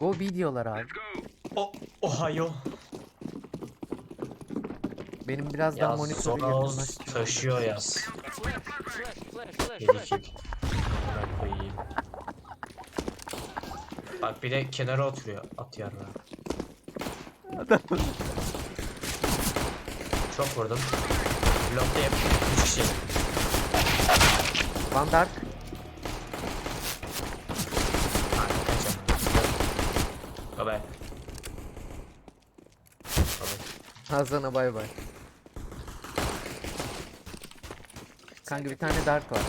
Go B diyorlar abi. O Ohio. Benim biraz daha Ya monitörü Sonos taşıyor yaz. Yedi kill. Koyayım. Bak bir de kenara oturuyor at yarra. Çok vurdum. Bloktayım. 3 kişi. Van Dark. Hadi kaçalım. Bye bye. Bye bye. Hasan'a bay bay. Kanka bir tane Dark var.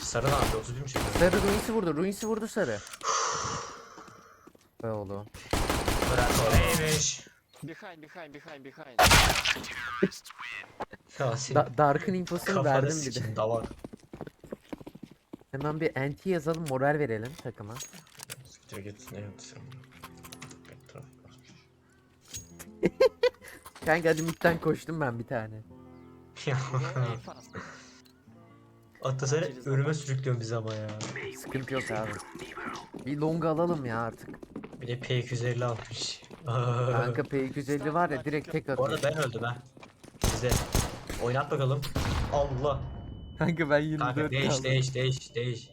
Sarı ne yapıyor? 31 mi çekiyor? Sarı Ruins'i vurdu. Ruins'i vurdu sarı. Be oğlum. Bırak o neymiş? Behind, behind, behind, behind. Ya senin Da Dark'ın infosunu kafanı verdim bir de. sikin davar. Hemen bir NT yazalım moral verelim takıma. Siktir git ne yaptın Kanka hadi midden koştum ben bir tane. Atlasana ölüme sürüklüyorsun bizi ama ya. Sıkıntı yok abi. Bir long alalım ya artık. Bir de P250 almış. Kanka P250 var ya direkt tek Bu atıyor. arada ben öldüm ha. Size. Oynat bakalım. Allah. Kanka ben 24 Kanka değiş kaldım. değiş değiş değiş.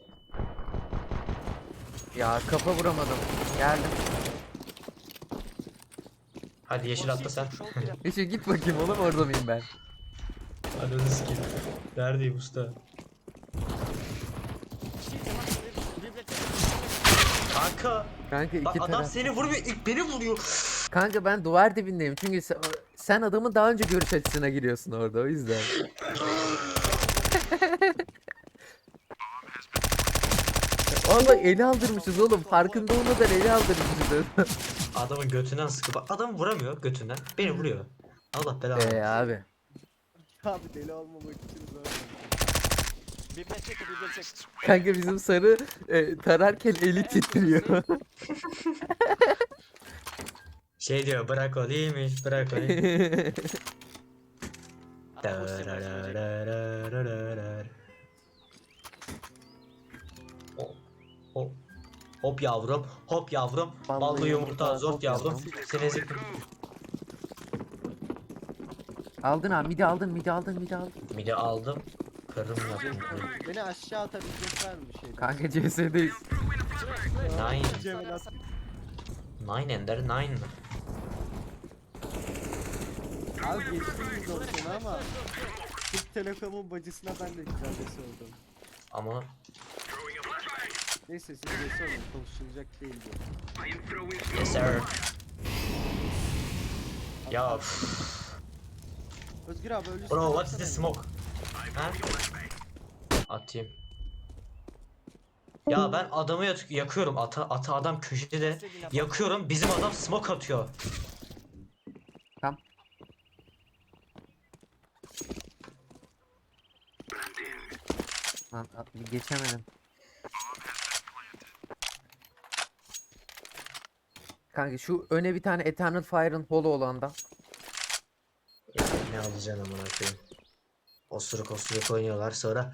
Ya kafa vuramadım. Geldim. Hadi yeşil atla sen. Yeşil git bakayım oğlum orada mıyım ben? Hadi onu sikeyim. Neredeyim usta? Kanka. Kanka Bak iki adam taraf. seni vurmuyor ilk beni vuruyor. Kanka ben duvar dibindeyim çünkü sen, sen adamın daha önce görüş açısına giriyorsun orada o yüzden. Vallahi eli aldırmışız oğlum. Farkında olmadan eli aldırmışız. Adamın götünden sıkı. Bak adam vuramıyor götünden. Beni vuruyor. Allah belanı. Eee abi. Abi deli olmamak için zor. Bir check, bir check. Kanka bizim sarı e, tararken eli titriyor. Şey diyor bırak o değilmiş bırak o değilmiş. Dararararararar. Hop, hop. Hop yavrum, hop yavrum. Ballı Ballı yumurta, yumurta, zort yavrum. eziktim. aldın abi midi aldın midi aldın midi aldın. Midi aldım. Kırım yaptım. Beni aşağı atabilecek var mı şey? Kanka CS'deyiz. Nine. Nine ender nine. Abi geçtiğimiz olsun ama Türk Telekom'un bacısına ben de güzelcesi oldum. Ama Neyse siz de sorun konuşulacak değil bu. yes sir. Ya. Özgür abi ölüsün. bro what is the smoke? Ha? Atayım. Ya ben adamı yak- yakıyorum. Ata, ata adam köşede yakıyorum. Bizim adam smoke atıyor. Tamam. Lan a- geçemedim. Kanka şu öne bir tane Eternal Fire'ın holo olanda. Ne alacaksın amına koyayım? Osuruk osuruk oynuyorlar sonra.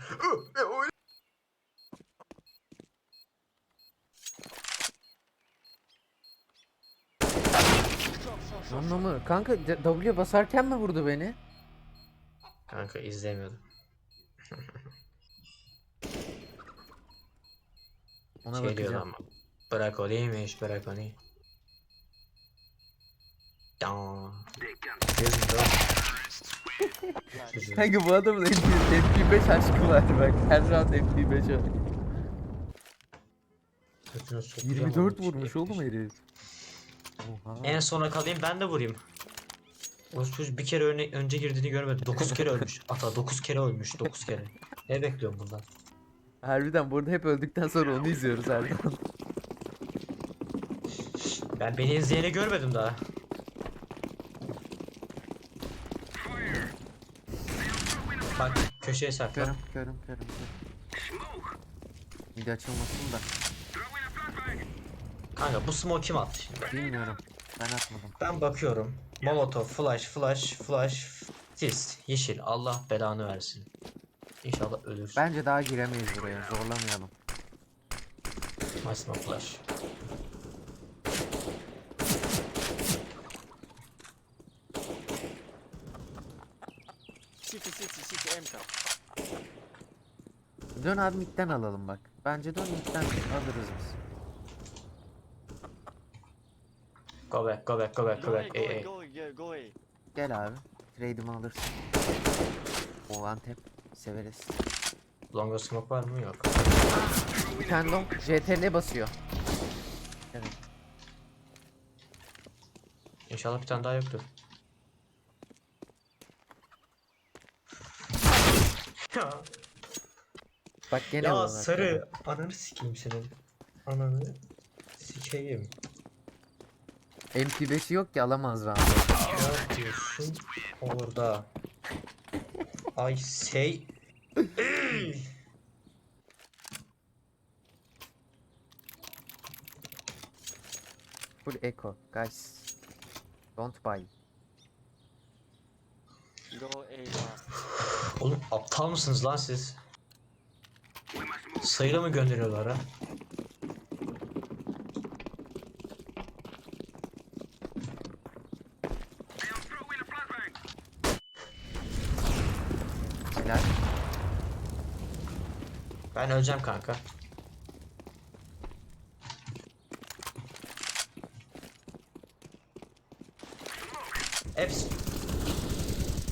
Anla mı? Kanka W basarken mi vurdu beni? Kanka izlemiyordum. Ona Şey bakacağım. ama. Bırak o değilmiş bırak onu. Kanka bu adamın MP, MP5 aşkı var bak. Her round MP5 oynuyor. Götüne sokacağım 24 onu, vurmuş oğlum herif. Oha. En sona kalayım ben de vurayım. O çocuk bir kere öne, önce girdiğini görmedim. 9 kere ölmüş. Ata 9 kere ölmüş. 9 kere. Ne bekliyorum bundan? Harbiden burada hep öldükten sonra onu izliyoruz her zaman. Ben beni izleyeni görmedim daha. Bak köşeye sakla. Körüm körüm körüm. körüm. Midi açılmasın da. Kanka bu smoke kim attı şimdi? Bilmiyorum. Ben atmadım. Ben bakıyorum. Molotov, flash, flash, flash, sis, yeşil. Allah belanı versin. İnşallah ölürsün. Bence daha giremeyiz buraya. Zorlamayalım. Smoke flash. Dön abi midden alalım bak. Bence dön midden alırız biz. Go back, go back, go back, go Go away, back. go away, ey. go away, go away. Gel abi. Trade'imi alırsın. O antep. Severiz. Longa smoke var mı? Yok. Bir tane long CTRL basıyor. Evet. İnşallah bir tane daha yoktur. ya, Bak gene ya olan sarı. Ananı sikeyim senin. Ananı sikeyim. MP5'i yok ki alamaz round. Ne yapıyorsun orada? I say Full echo. Guys. Don't buy. Go. Oğlum aptal mısınız lan siz? Sayıla mı gönderiyorlar ha? Helal. Ben öleceğim kanka. Hepsi.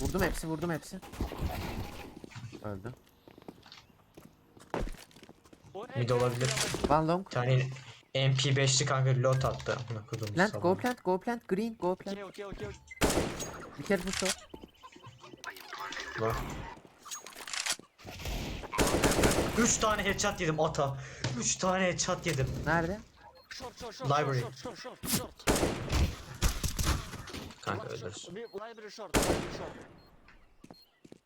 Vurdum hepsi vurdum hepsi. Öldü. Mid olabilir. One long. Bir tane MP5'li kanka lot attı. Amına koydum Plant go plant go plant green go plant. Okay, okay, okay. Bir kere bu short. Lan. Üç tane headshot yedim ata. Üç tane headshot yedim. Nerede? Short, short, short, Library. short, short, short, short. Kanka. Bir- Library short, library short.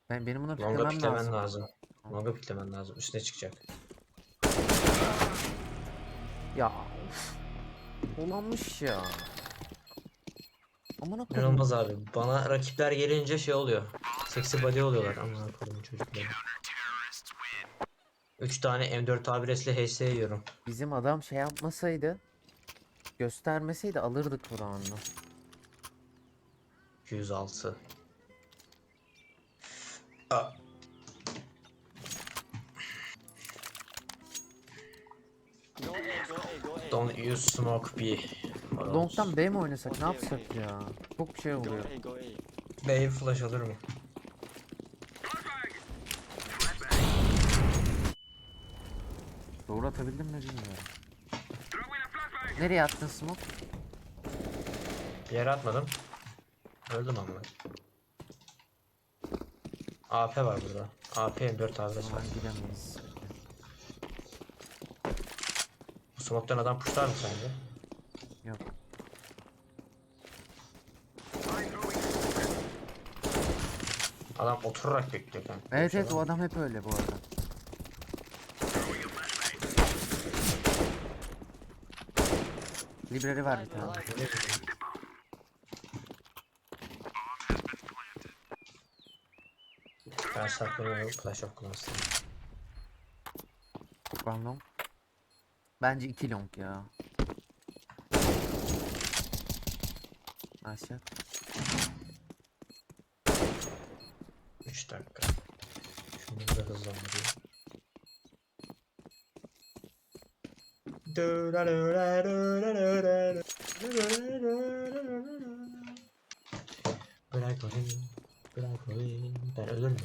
Ben benim bunu Longa piklemem piklemen lazım. lazım. Longa piklemen lazım. Üstüne çıkacak. Ya. of. Olanmış ya. Amına koyayım. İnanılmaz abi. Bana rakipler gelince şey oluyor. Seksi body oluyorlar. Amına koydum çocukları. 3 tane M4 abiresle HS yiyorum. Bizim adam şey yapmasaydı göstermeseydi alırdık bu roundu. 206. Aa, don't use smoke B. Long'dan B mi oynasak ne yapsak ya? Çok şey Go oluyor. A, go A. B flash alır mı? Doğru atabildim mi bilmiyorum. Nereye attın smoke? Bir yere atmadım. Öldüm ama. AP var burada. AP M4 abires var. Aman gidemeyiz. Bu smoke'tan adam pushlar mı sence? Yok. Adam oturarak bekliyor kanka. Evet evet o adam hep öyle bu arada. Library var bir tane. Ben saklanıyorum. Clash of Clans'ta. Long. Bence iki long ya. Shot. 3 dakika. Şunu da hızlandırayım. Bırak oyun, bırak oyun. Ben ölür müyüm?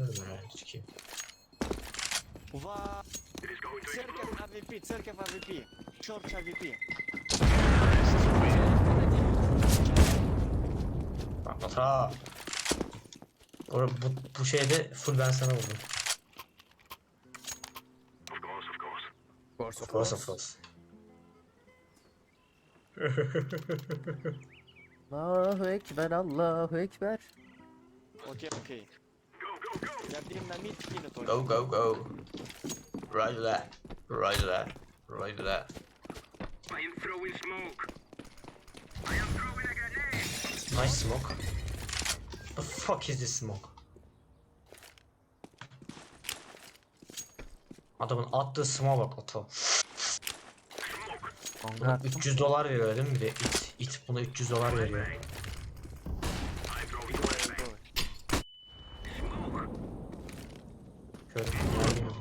Ölürüm herhalde çıkayım. Va... Cerkev AWP, Cerkev AWP. Church AWP. Ha. Bu, bu, bu şeyde full ben sana vurdum. Of course, of course. Of course, Allahu Ekber, Allahu Ekber. Okey, okey. Verdiğim namit yine Go, go, go. Roger that. Roger that. Roger that. I am throwing smoke. I am throwing a grenade. Nice smoke. The fuck is this smoke? Adamın attığı smoke'a bak attım. 300 dolar veriyor değil mi bir de it. It buna 300 dolar veriyor. Go, go. Körüm. Nerede bu?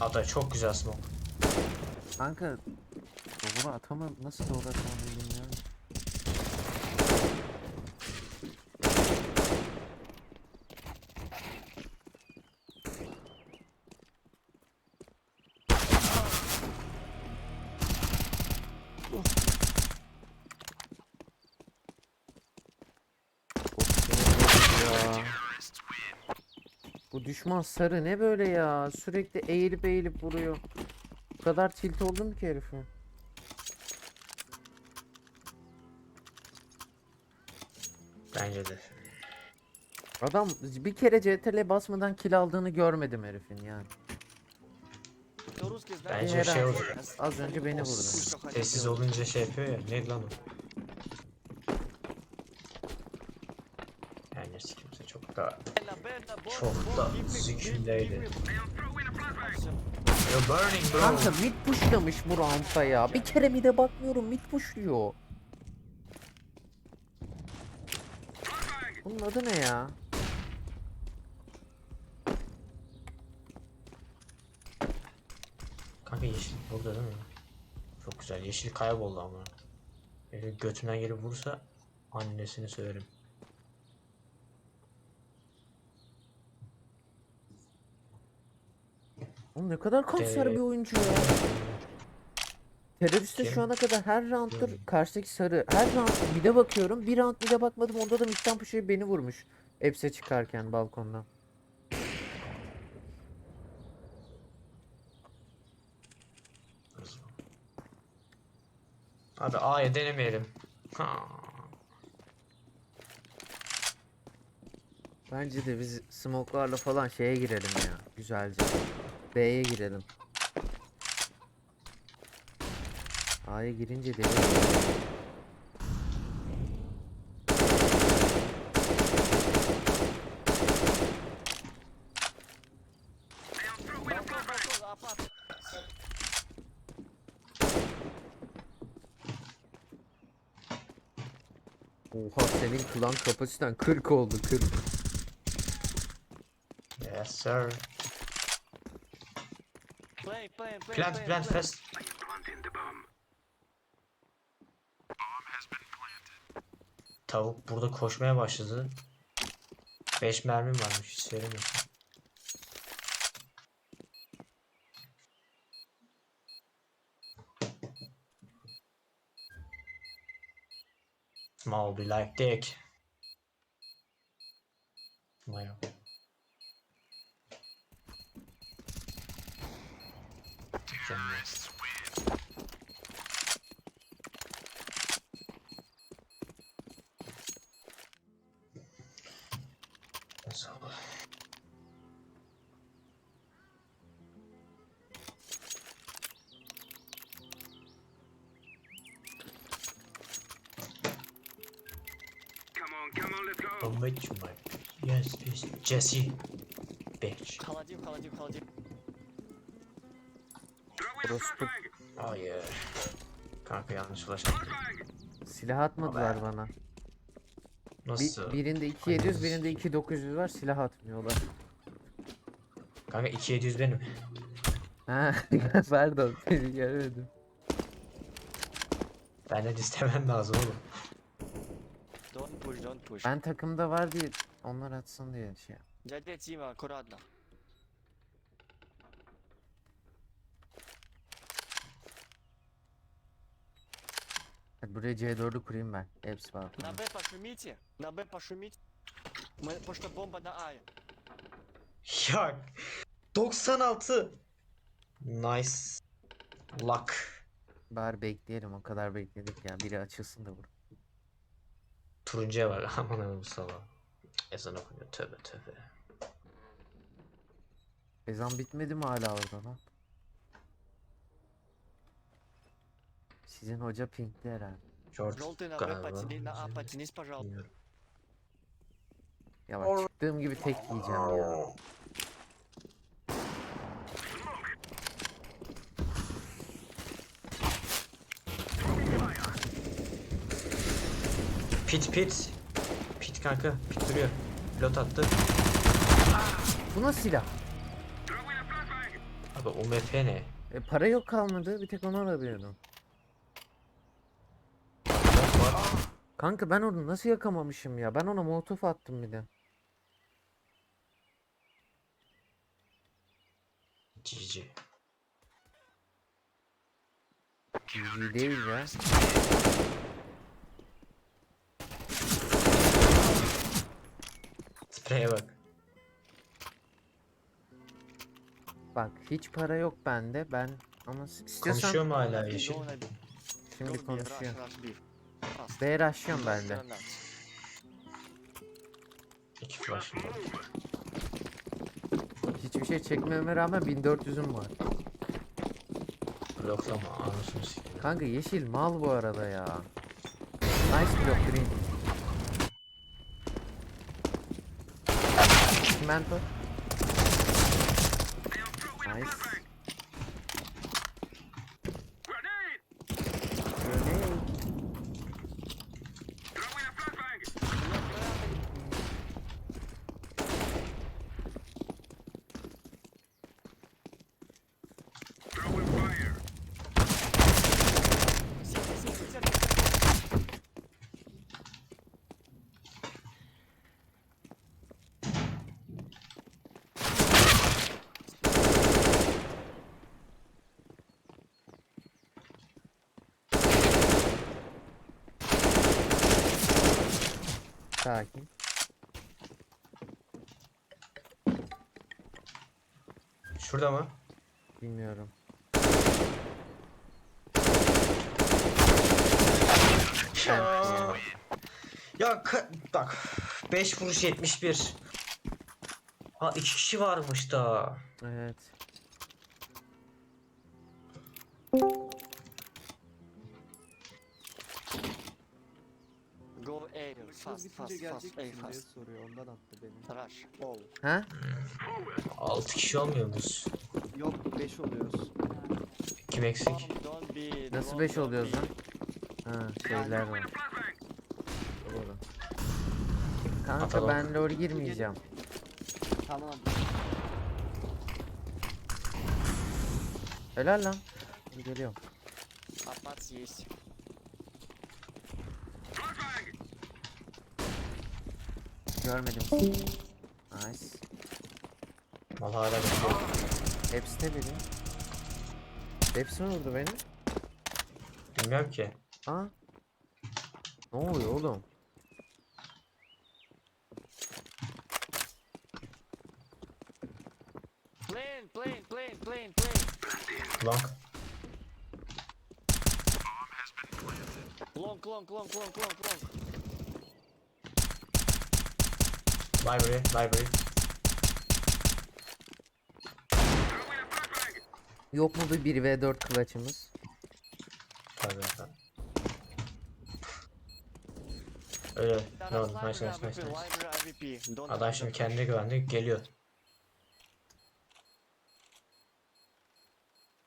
Ata çok güzel smoke. Kanka Doğru atamam. Nasıl doğru atamam bilmiyorum. Çok sinirlendim ya. Bu Düşman sarı ne böyle ya? Sürekli eğilip eğilip vuruyor. Bu kadar tilt oldum ki herife. Bence de. Adam bir kere CTRL basmadan kill aldığını görmedim herifin yani. Bence şey oluyor. Az önce beni vurdu. Sessiz olunca şey yapıyor ya. Neydi lan o? Sikimdeydi. You're burning bro. Kanka mid pushlamış bu roundda ya. Bir kere mid'e bakmıyorum mid pushluyor. Bunun adı ne ya? Kanka yeşil burada değil mi? Çok güzel. Yeşil kayboldu ama. Böyle götüne gelip vursa annesini söylerim. Oğlum ne kadar kanser Ee, bir oyuncu ya. Teröriste Kim? şu ana kadar her rounddur Kim? karşıdaki sarı. Her round mid'e bakıyorum. Bir round mid'e bakmadım. Onda da mid'den pushlayıp beni vurmuş. Hepsi çıkarken balkondan. Hadi A'ya denemeyelim. Ha. Bence de biz smoke'larla falan şeye girelim ya. Güzelce. B'ye girelim. A'ya girince deli. Oha senin klan kapasiten 40 oldu 40. Yes sir. Plant plant bomb. Tavuk burada koşmaya başladı. 5 mermim varmış hiç söylemiyorsun. Small be like dick. Jesse. Bitch. Kalacağım Hayır. Kanka yanlış ulaştık. silah atmadılar bana. Nasıl? Bir, birinde 2700, birinde 2900 var silah atmıyorlar. Kanka 2700 benim. Ha pardon seni göremedim. Benden istemen lazım oğlum. Don't push don't push. Ben takımda var diye onlar atsın diye şey. yap- Дядя Тима, аккуратно. Hadi buraya C4'ü kurayım ben. Hepsi var. На Б пошумите, на Б пошумите. Мы, потому что бомба на А. Ya 96. Nice. Luck. Bari bekleyelim o kadar bekledik ya. Biri açılsın da vur. Turuncuya bak. Aman Allah'ım sala. Ezan okunuyor tövbe tövbe. Ezan bitmedi mi hala orada lan? Sizin hoca pinkti herhalde. George Желтый на Б, galiba. потяни на А, потянись, Ya bak çıktığım gibi tek yiyeceğim ya. Pit pit. Kanka. Pit duruyor. Pilot attı. Bu nasıl silah? Abi UMP ne? E, para yok kalmadı. Bir tek onu alabiliyordum. Kanka ben onu nasıl yakamamışım ya? Ben ona molotof attım bir de. GG. GG değil ya. Spreye bak. Bak hiç para yok bende. Ben ama istiyorsan Konuşuyor mu hala yeşil? şimdi konuşuyor. Rush, rush B. Fast. B rushlıyorum ben de. İki flash. Hiçbir şey çekmeme rağmen 1400'üm var. Bloklama anasını sikeyim. Kanka yeşil mal bu arada ya. Nice block green. Cemento. Nice. Sakin. Şurada mı? Bilmiyorum. Ya, bak 5 vuruş 71. Ha iki kişi varmış da. Evet. Fast, fast, fast, ey, fast. soruyor. Ondan attı beni. Rush, ball. Ha? 6 kişi olmuyor muyuz? Yok 5 oluyoruz. Kim eksik? Don't, don't be, Nasıl don't, 5 don't oluyoruz be. lan? Ha şeyler var. Doğru. Kanka Atalım. ben lore girmeyeceğim. Tamam. Helal lan. Geliyorum. Apat yes. Görmedim. Nice. Mal hala bekliyor. Hepsi de biri. Hepsi mi vurdu beni? Bilmiyorum ki. Aa. Ne oluyor oğlum? Plane, plane, plane, plane, plane. Long. Long, long, long, long, long, long. Library, library. Yok mu bir 1v4 kılaçımız? Tabii efendim. Öyle. Ne oldu? Nice, nice, nice, nice. Adam şimdi kendine güvendi. Geliyor.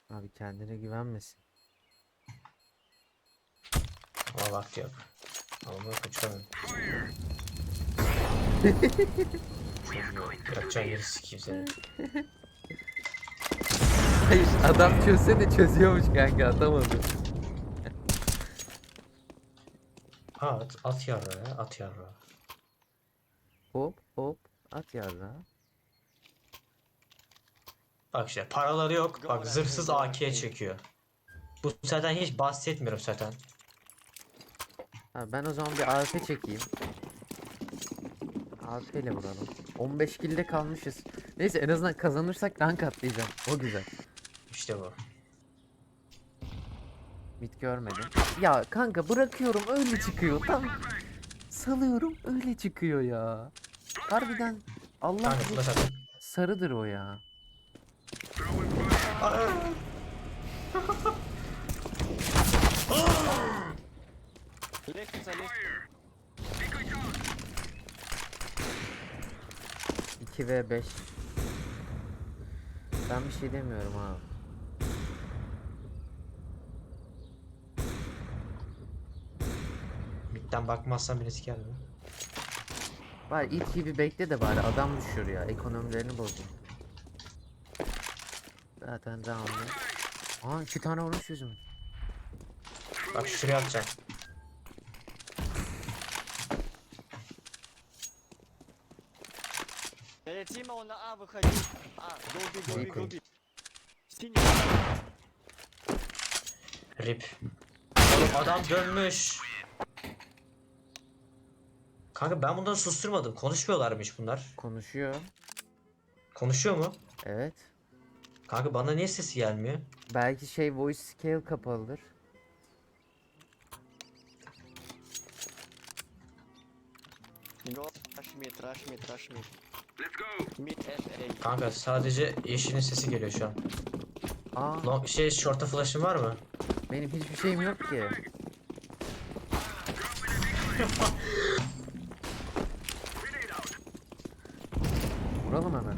Abi kendine güvenmesin. Ama vakti yok. Ama kaçamıyorum. Yapacağın yeri sikeyim seni. Hayır adam çözse de çözüyormuş kanka atamadı. Ha at, at yarra ya at yarra. Hop hop at yarra. Bak işte paraları yok. Bak zırhsız AK'ye çekiyor. Bu zaten hiç bahsetmiyorum zaten. Ha, ben o zaman bir AWP çekeyim. AWP ile vuralım. 15 kilde kalmışız. Neyse en azından kazanırsak rank atlayacağım. O güzel. İşte bu. Mid görmedim. Ya kanka bırakıyorum öyle çıkıyor. Tam salıyorum öyle çıkıyor ya. Harbiden Allah Kanka bilir, sarıdır o ya. Left is a left. 2 v 5. Ben bir şey demiyorum ha. Midden bakmazsan beni siker mi? Bari it gibi bekle de bari adam düşür ya. Ekonomilerini bozdun. Zaten devamlı. Aa iki tane vurmuş yüzüm. Bak şuraya atacağım. Перед тем он на А выходил. А, голби, голби, Окей. голби. Синий. Rip. Oğlum adam dönmüş. Kanka ben bunları susturmadım. Konuşmuyorlarmış bunlar. Konuşuyor. Konuşuyor mu? Evet. Kanka bana niye sesi gelmiyor? Belki şey voice scale kapalıdır. Go, rush mid, rush mid, rush mid. Kanka sadece yeşilin sesi geliyor şu an. Aa Long, şey short'a flash'ın var mı? benim hiçbir şeyim yok ki. Vuralım hemen.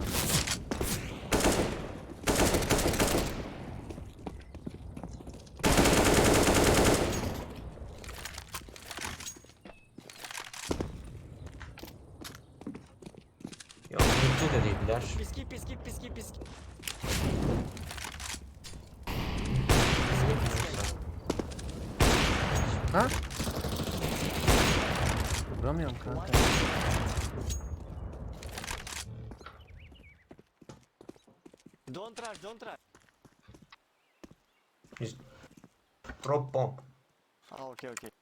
Ah. Don't rush, don't rush. He's... Drop bomb. Ah, ok, ok.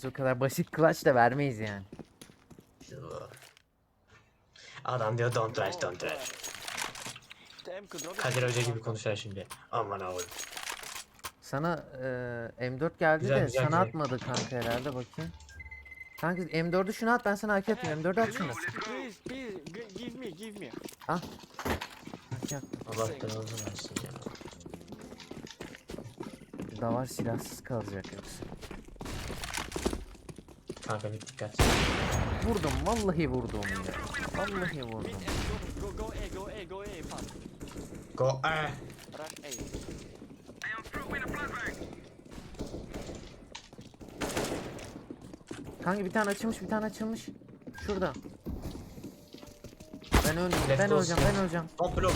Biz o kadar basit clutch da vermeyiz yani. Adam diyor don't rush don't rush. Kadir Hoca gibi konuşar şimdi. Aman avul. Sana e, M4 geldi Güzel, de güzel, sana güzel. atmadı kanka herhalde bakayım. Kanka M4'ü şuna at ben sana AK atayım. M4'ü at şuna. Please, please, g- give me, give me. Al. AK at. Versin ya. Davar silahsız kalacak yoksa. Kanka bir dikkat. Vurdum vallahi vurdum ya. Vallahi vurdum. Go, go, A, go A, go A, fast. Go. Rush A. I am throwing a flashbang. Kanka bir tane açılmış bir tane açılmış. Şurada. Ben ölmeyeyim Left ben öleceğim ben öleceğim. Don't block.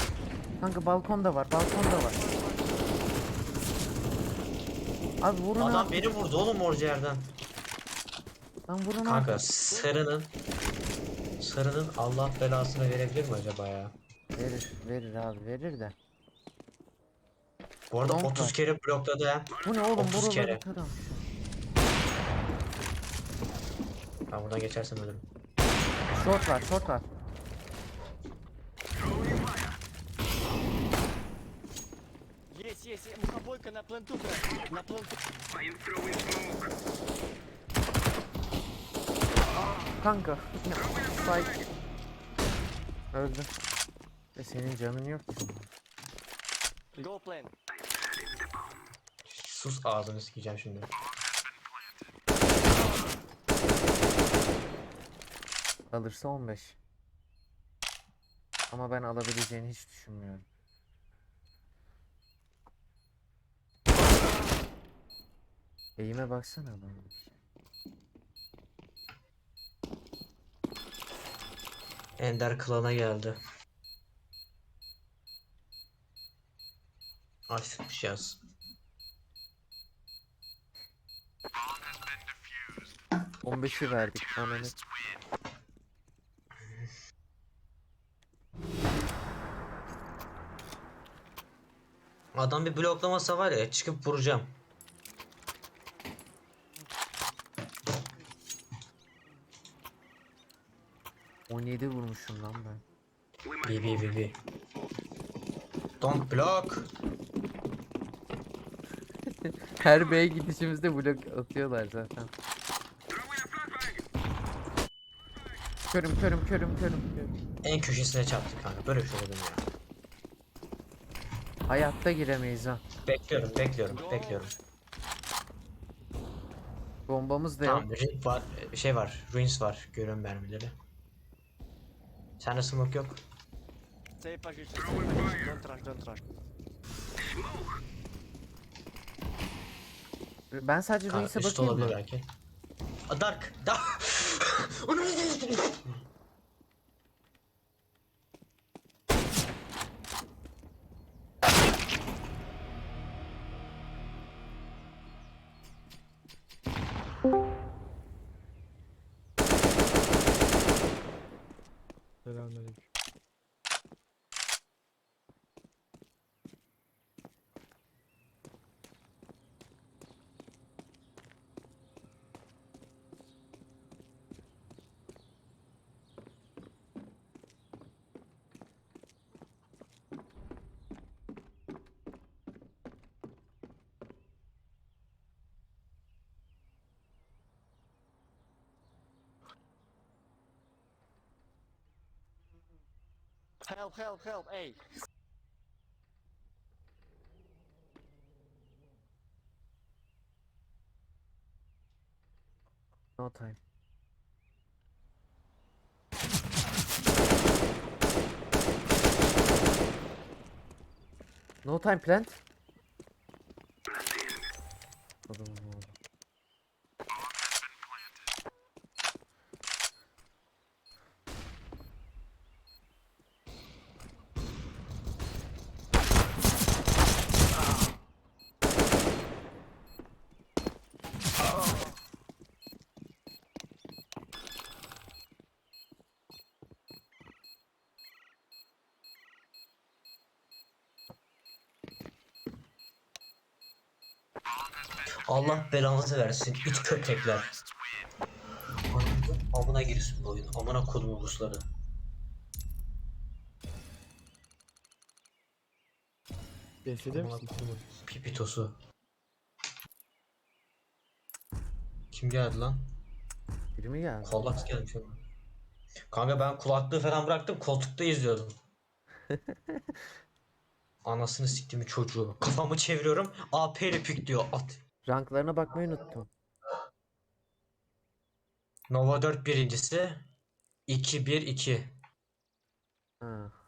Kanka balkonda var balkonda var. Abi vurun Adam abi. beni vurdu oğlum orca yerden. Lan vurun abi. Kanka sarının sarının Allah belasını verebilir mi acaba ya? Verir verir abi verir de. Bu arada Long 30 var. kere blokladı ha. Bu ne oğlum 30 buraları kere. taramış. Ben buradan geçersem ölürüm. Short var short var. Есть, есть, есть, мухобойка на пленту, брат. На пленту. Kanka. Spike. Öldü. Ve senin canın yok ki. Go plan. Sus ağzını sikeceğim şimdi. Alırsa 15. Ama ben alabileceğini hiç düşünmüyorum. Eğime baksana lan. Ender klana geldi. Yaz. Cık, 15'i verdik ananı. Adam bir bloklamasa var ya çıkıp vuracağım. 17 vurmuşum lan ben. B B B B. Don't block. Her B'ye gidişimizde blok atıyorlar zaten. Körüm körüm körüm körüm körüm. En köşesine çarptık kanka. Böyle bir şey olur ya. Hayatta giremeyiz ha. Bekliyorum, bekliyorum, bekliyorum. Bombamız da yok. Tamam ring var şey var ruins var görüyorum mermileri. Sende smoke yok. Stay position. Don't rush, don't rush. Ben sadece Ruins'e üst bakayım olabilir mı? belki. Dark. Dark. Onu Help, help, help, hey! No time. No time plant. Adamım oğlum. Allah belanızı versin it köpekler. Amına girsin bu oyun. Amına kodumu. Geçebilir Amına misin? kodumu pipitosu. Kim geldi lan? Biri mi geldi? Kollaks gelmiş ama. Kanka ben kulaklığı falan bıraktım koltukta izliyordum. Anasını siktimi çocuğu. Kafamı çeviriyorum. AP ile pik diyor at. Ranklarına bakmayı unuttum. Nova 4 birincisi. 2-1-2. Ha.